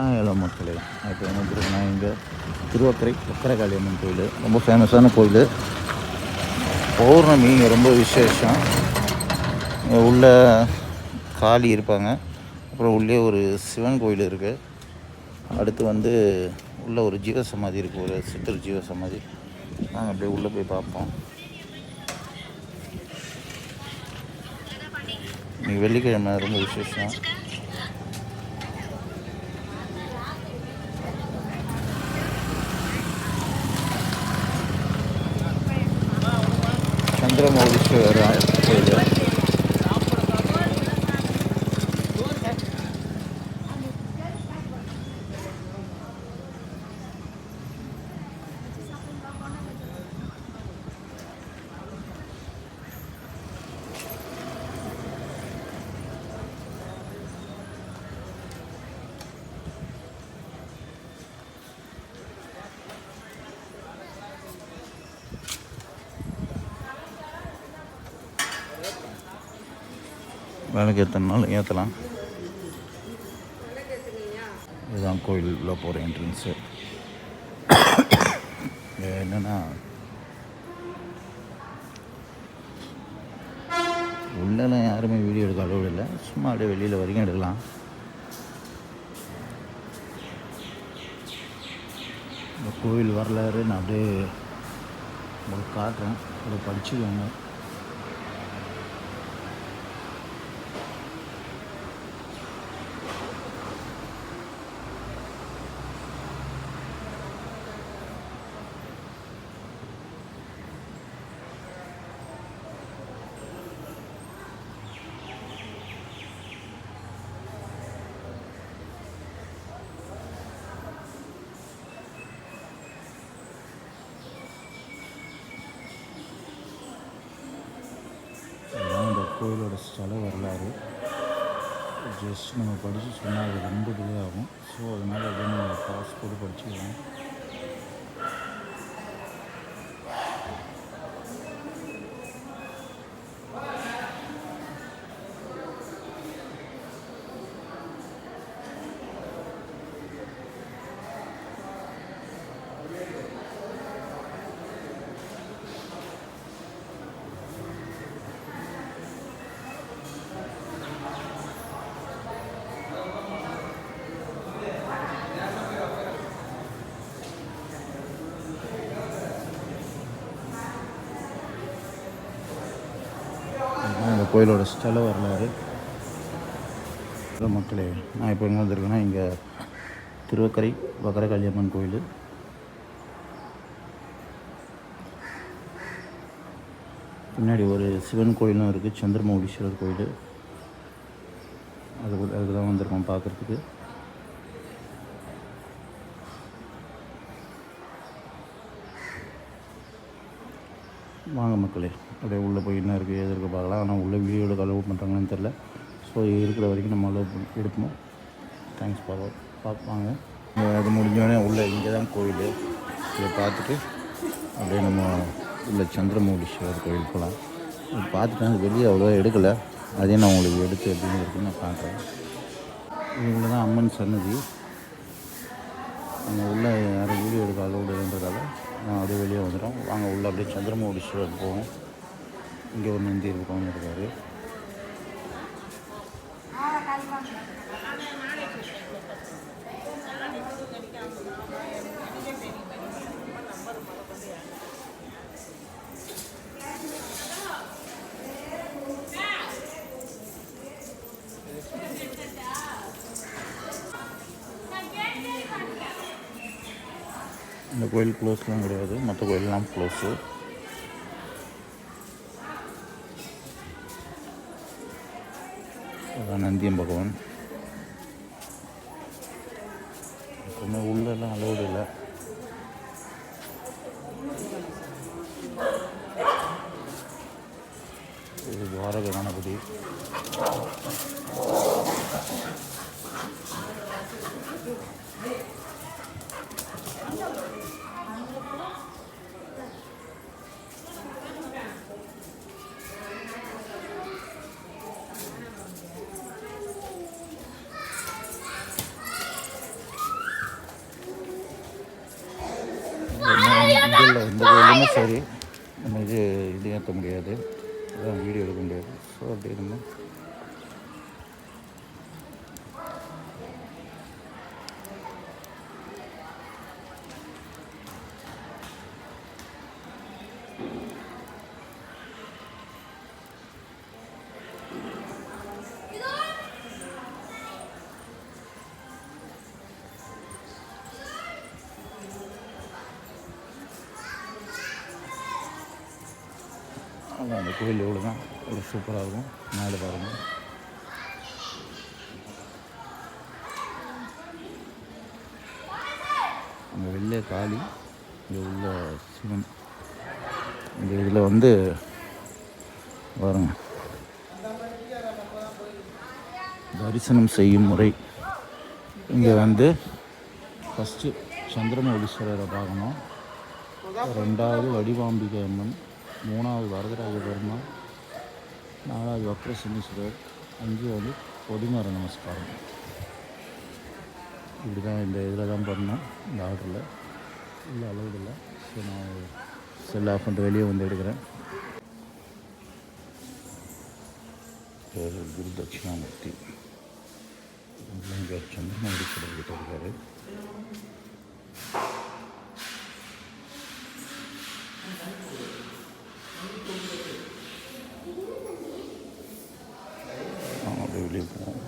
Hello மக்களே. இப்போ என்ன தெரியுமா இங்கே திருவக்கரை சக்கரகாளி அம்மன் கோயில். ரொம்ப ஃபேமஸான கோயில். பௌர்ணமி இங்கே ரொம்ப விசேஷம். இங்கே உள்ள காளி இருப்பாங்க. அப்புறம் உள்ளே ஒரு சிவன் கோயில் இருக்குது அடுத்து வந்து உள்ள ஒரு ஜீவ சமாதி இருக்குது ஒரு சித்தர் ஜீவ சமாதி நாங்கள் அப்படியே உள்ளே போய் பார்ப்போம். இன்னைக்கு வெள்ளிக்கிழமை ரொம்ப விசேஷம். சந்திரமௌலீஸ்வரர் வேலைக்கு எத்தனை நாள்? ஏற்றலாம் இதுதான் கோயிலுக்குள்ளே போகிற என்ட்ரன்ஸு என்னென்னா உள்ளெல்லாம் யாருமே வீடியோ எடுக்க அளவு இல்லை. சும்மா அப்படியே வெளியில் வரைக்கும் எடுக்கலாம். இந்த கோயில் வரலாறு நான் அப்படியே உங்களுக்கு காட்டுறேன். அதை படிச்சுக்கோங்க இதுதான் இந்த கோயிலோட ஸ்தல வரலாறு. ஜஸ்ட் நம்ம படித்து சொன்னால் அது ரொம்ப டிலே ஆகும். ஸோ அதனால் அப்படியே நம்ம பாஸ் போட்டு படிச்சுக்கலாம் இதுதான் இந்த கோயிலோட ஸ்தல வரலாறு. மக்களே நான் இப்போ எங்கே வந்திருக்கேன்னா இங்கே திருவக்கரை வக்கரகாளியம்மன் கோயில். பின்னாடி ஒரு சிவன் கோயிலும் இருக்குது சந்திரமௌலீஸ்வரர் கோயில். அது அதுக்கு தான் வந்திருக்கோம் பார்க்குறதுக்கு வாங்க மக்களே அப்படியே உள்ளே போய் என்ன இருக்குது எது இருக்குது பார்க்கலாம். ஆனால் உள்ளே வீடியோ எடுக்க அலோவ் பண்ணுறாங்கன்னு தெரில ஸோ இருக்கிற வரைக்கும் நம்ம அலோவ் எடுப்போம். தேங்க்ஸ் ஃபார் பார்ப்பாங்க அது முடிஞ்சோடனே உள்ளே இங்கே தான் கோயில். இதை பார்த்துட்டு அப்படியே நம்ம உள்ள சந்திரமௌலீஸ்வரர் கோயில் போகலாம். இது பார்த்துட்டு அது வெளியே அவ்வளோவா எடுக்கலை. அதையும் நான் உங்களுக்கு எடுத்து எப்படின்னு இருக்குன்னு நான் பார்க்குறேன் இவங்கள தான் அம்மன் சன்னதி. அங்கே உள்ள யாரும் வீடியோ எடுக்க அலோடு இல்லைன்றதால அப்படியே வெளியே வந்துடும் வாங்க உள்ள அப்படியே சந்திரமௌலீஸ்வரர் போவோம். இங்கே ஒரு நந்தி இருக்கவங்க இருக்காரு. இந்த கோயில் க்ளோஸ்லாம் கிடையாது மற்ற கோயிலெலாம் க்ளோஸு அதான் நந்தியம் பகவான். எப்பவுமே உள்ளெல்லாம் அலோடு இல்லை. இது துவாரக கணபதி. எந்த கோயிலுமே சரி நம்ம இது இது ஏற்ற முடியாது? அதான் வீடியோ எடுக்க முடியாது. ஸோ அப்படி நம்ம அதான் அந்த கோயில் எவ்வளோ தான் ஒரு சூப்பராக இருக்கும். மேலே பாருங்கள் அங்கே வெளில காளி இங்கே உள்ள சிவன். இந்த இதில் வந்து பாருங்க. தரிசனம் செய்யும் முறை. இங்கே வந்து ஃபஸ்ட்டு சந்திரமௌலீஸ்வரரை பார்க்கணும். ரெண்டாவது வடிவாம்பிகை அம்மன். மூணாவது வரதராஜ பெருமாள் நாலாவது வக்ர சனீஸ்வரர் அஞ்சு வந்து பொதுமர நமஸ்காரம். இப்படி தான் இந்த இதில் தான் பண்ணோம் இந்த ஆர்டரில். இல்லை அளவு இல்லை. ஸோ நான் செல் ஆஃப் பண்ணிட்டு வெளியே வந்து எடுக்கிறேன். பேர் குரு தட்சிணாமூர்த்தி இங்கே சந்திரமௌலீஸ்வரர் கிட்ட இருக்காரு. அப்படியே வெளியே போவோம்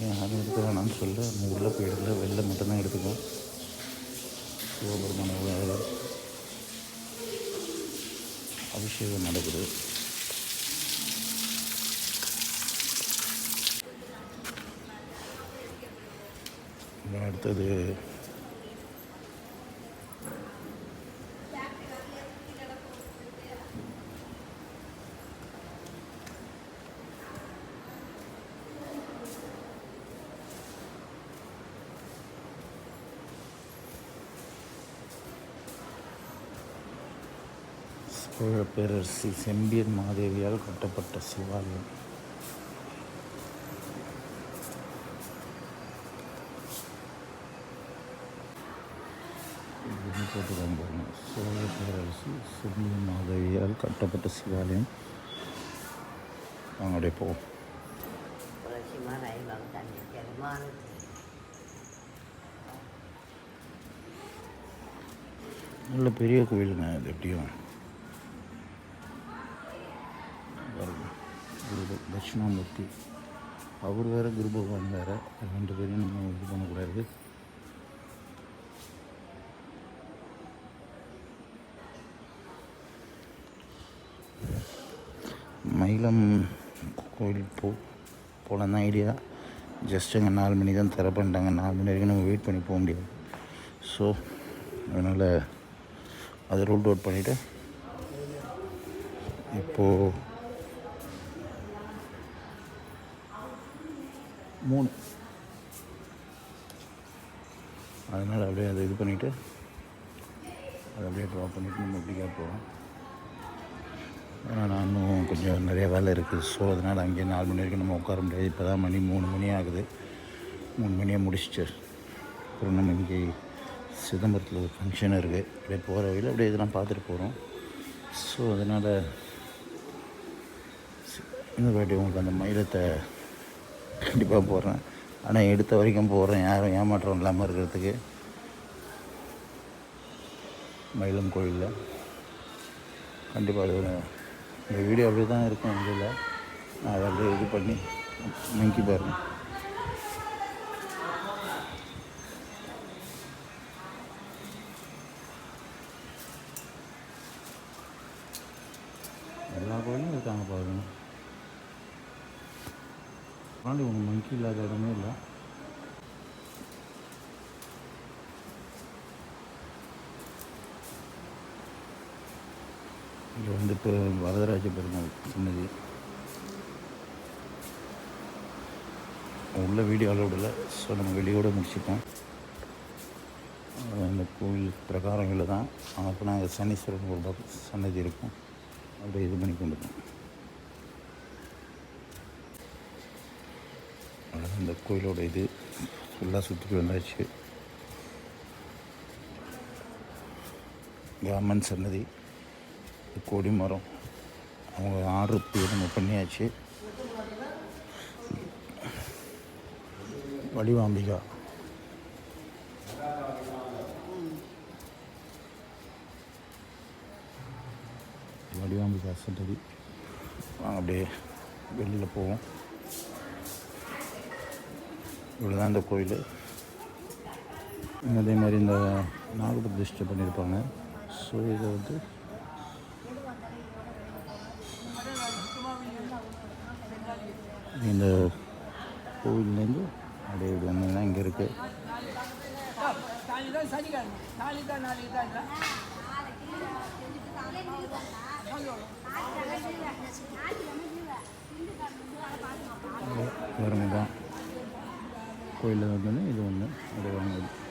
யாரும் எடுக்க வேணாம்னு சொல்ல நம்ம உள்ளே போயிடல வெளில மட்டும்தான் எடுத்துக்கோம் சிவபெருமான உலகில் அபிஷேகம் நடக்குது இங்க அடுத்தது. சோழ பேரரசி செம்பியன் மாதேவியால் கட்டப்பட்ட சிவாலயம். சோழ பேரரசு செம்பியன் மாதவியால் கட்டப்பட்ட சிவாலயம். அவங்களுடைய போ நல்ல பெரிய கோயிலுங்க அது எப்படியும் குரு தட்சிணாமூர்த்தி. அவர் வேறு குரு பகவான் வேறு. ரெண்டு பேரையும் நம்ம இது பண்ணக்கூடாது. நீளம் கோயில் போ போகலாம் தான். ஐடியா ஜஸ்ட் அங்கே நாலு மணி தான் திற பண்ணிட்டாங்க. நாலு மணி வரைக்கும் நம்ம வெயிட் பண்ணி போக முடியாது. ஸோ அதனால் அதை ரூல் அவுட் பண்ணிவிட்டு இப்போது மூணு. அதனால் அப்படியே அதை இது பண்ணிவிட்டு அதை அப்படியே ட்ராப் பண்ணிவிட்டு நம்ம இப்படிக்கா போகிறோம் ஏன்னா இன்னும் கொஞ்சம் நிறைய வேலை இருக்குது ஸோ அதனால் அங்கேயே நாலு மணி வரைக்கும் நம்ம உட்கார முடியாது. இப்போ தான் மணி மூணு மணி ஆகுது. மூணு மணியாக முடிச்சுட்டு அப்புறம் நம்ம இங்கே சிதம்பரத்தில் ஒரு ஃபங்க்ஷன் இருக்குது அப்படியே போகிற வழியில் அப்படியே இதெல்லாம் பார்த்துட்டு போகிறோம் ஸோ அதனால் இன்னொரு வாட்டி உங்களுக்கு அந்த மயிலத்தை கண்டிப்பாக போடுறேன். ஆனால் எடுத்த வரைக்கும் போகிறேன் யாரும் ஏமாற்றம் இல்லாமல் இருக்கிறதுக்கு. மயிலம் கோயிலில். கண்டிப்பாக அது இந்த வீடியோ அப்படி தான் இருக்கும் இதில் நான் அதை அப்படியே இது பண்ணி மங்கி பாருங்க. எல்லா கோயிலும் இருக்காங்க பாருங்க. ஒன்று இவங்க மங்கி இல்லாத இடமே இல்லை. இங்கே வந்து இப்போ வரதராஜ பெருமாள் சின்னது. உள்ள வீடியோ அலோடு இல்லை. ஸோ நம்ம வெளியோடு முடிச்சுப்போம். அந்த கோவில் பிரகாரங்களில் தான் அப்போ நாங்கள் சனீஸ்வரன் ஒரு பக்கம் சன்னதி இருக்கும். அப்படியே இது பண்ணி கொண்டு போவோம். இந்த கோயிலோட இது. ஃபுல்லாக சுற்றிட்டு வந்தாச்சு. இங்க சன்னதி. கொடி மரம். அவங்க ஆர்டர் நம்ம பண்ணியாச்சு. வடிவாம்பிகா. வடிவாம்பிகா சன்னதி அப்படியே வெளியில் போவோம். இவ்வளோதான் இந்த கோயில். அதே மாதிரி இந்த நாகபிரதிஷ்டை பண்ணியிருப்பாங்க. ஸோ இதை வந்து இந்த கோவில்லேருந்து அப்படியே இப்படி வந்தீங்கன்னா இங்கே இருக்குது நாளைக்கு தான் தான் கோயிலில் வந்தோன்னே இது ஒன்று அப்படியே வாங்க